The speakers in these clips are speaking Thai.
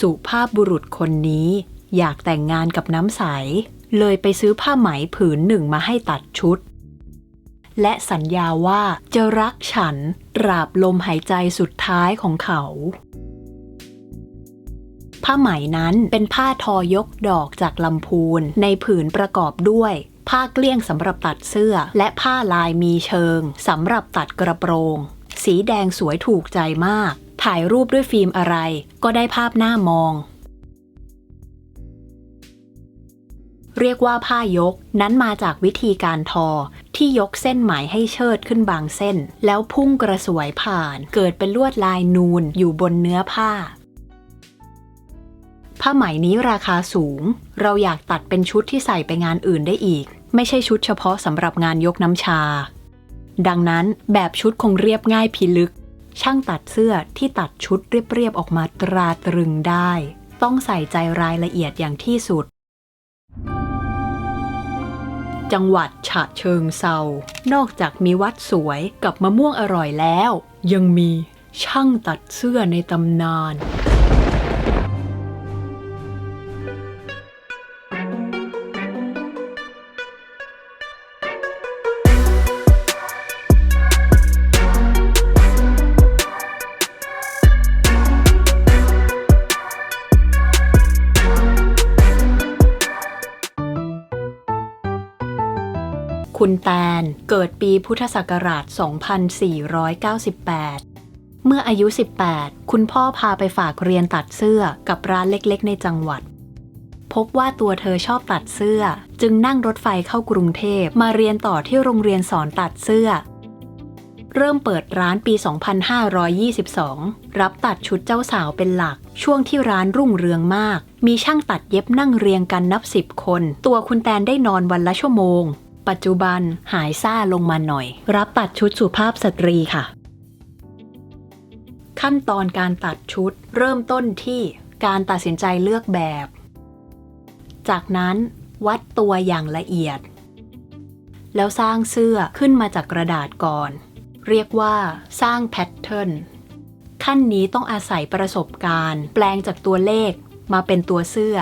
สุภาพบุรุษคนนี้อยากแต่งงานกับน้ำใส เลยไปซื้อผ้าไหมผืนหนึ่งมาให้ตัดชุด และสัญญาว่าจะรักฉันตราบลมหายใจสุดท้ายของเขา ผ้าไหมนั้นเป็นผ้าทอยกดอกจากลำพูนในผืนประกอบด้วย ผ้าเกลี้ยงสำหรับตัดเสื้อ และผ้าลายมีเชิงสำหรับตัดกระโปรง สีแดงสวยถูกใจมาก ถ่ายรูปด้วยฟิล์มอะไร ก็ได้ภาพหน้ามอง เรียกว่าผ้ายกนั้นมาจากวิธีการทอ ที่ยกเส้นไหมให้เชิดขึ้นบางเส้น แล้วพุ่งกระสวยผ่าน เกิดเป็นลวดลายนูนอยู่บนเนื้อผ้าผ้าไหมนี้ราคาสูง เราอยากตัดเป็นชุดที่ใส่ไปงานอื่นได้อีก ไม่ใช่ชุดเฉพาะสำหรับงานยกน้ำชา ดังนั้นแบบชุดคงเรียบง่ายพิลึก ช่างตัดเสื้อที่ตัดชุดเรียบๆออกมาตราตรึงได้ ต้องใส่ใจรายละเอียดอย่างที่สุด จังหวัดฉะเชิงเซานอกจากมีวัดสวยกับมะม่วงอร่อยแล้ว ยังมีช่างตัดเสื้อในตำนาน คุณแตน เกิดปีพุทธศักราช 2498 เมื่ออายุ 18 คุณพ่อพาไปฝากเรียนตัดเสื้อกับร้านเล็กๆ ในจังหวัด พบว่าตัวเธอชอบตัดเสื้อ จึงนั่งรถไฟเข้ากรุงเทพมาเรียนต่อที่โรงเรียนสอนตัดเสื้อ เริ่มเปิดร้านปี 2522 รับตัดชุดเจ้าสาวเป็นหลัก ช่วงที่ร้านรุ่งเรืองมากมีช่างตัดเย็บนั่งเรียงกันนับสิบคน ตัวคุณแตนได้นอนวันละชั่วโมง ปัจจุบันหายซ่าลงมาหน่อย รับตัดชุดสุภาพสตรีค่ะ ขั้นตอนการตัดชุดเริ่มต้นที่การตัดสินใจเลือกแบบ จากนั้นวัดตัวอย่างละเอียด แล้วสร้างเสื้อขึ้นมาจากกระดาษก่อน เรียกว่าสร้างแพทเทิร์นขั้นนี้ต้องอาศัยประสบการณ์ แปลงจากตัวเลขมาเป็นตัวเสื้อ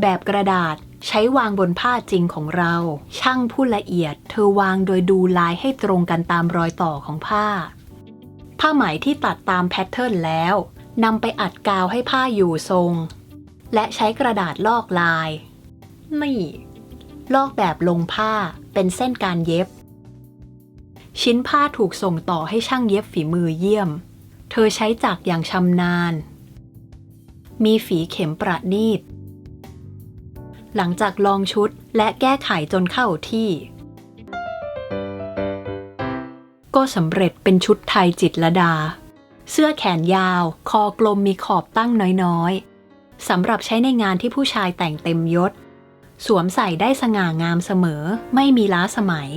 แบบกระดาษใช้วางบนผ้าจริงของเรา ช่างผู้ละเอียด เธอวางโดยดูลายให้ตรงกันตามรอยต่อของผ้า ผ้าไหมที่ตัดตามแพทเทิร์นแล้วนำไปอัดกาวให้ผ้าอยู่ทรง และใช้กระดาษลอกลาย นี่ ลอกแบบลงผ้าเป็นเส้นการเย็บ ชิ้นผ้าถูกส่งต่อให้ช่างเย็บฝีมือเยี่ยม เธอใช้จักรอย่างชำนาญ มีฝีเข็มประณีต หลังจากลองชุดและแก้ไขจนเข้าที่ ก็สำเร็จเป็นชุดไทยจิตระดา เสื้อแขนยาว คอกลมมีขอบตั้งน้อยๆสำหรับใช้ในงานที่ผู้ชายแต่งเต็มยศ สวมใส่ได้สง่างามเสมอ ไม่มีล้าสมัย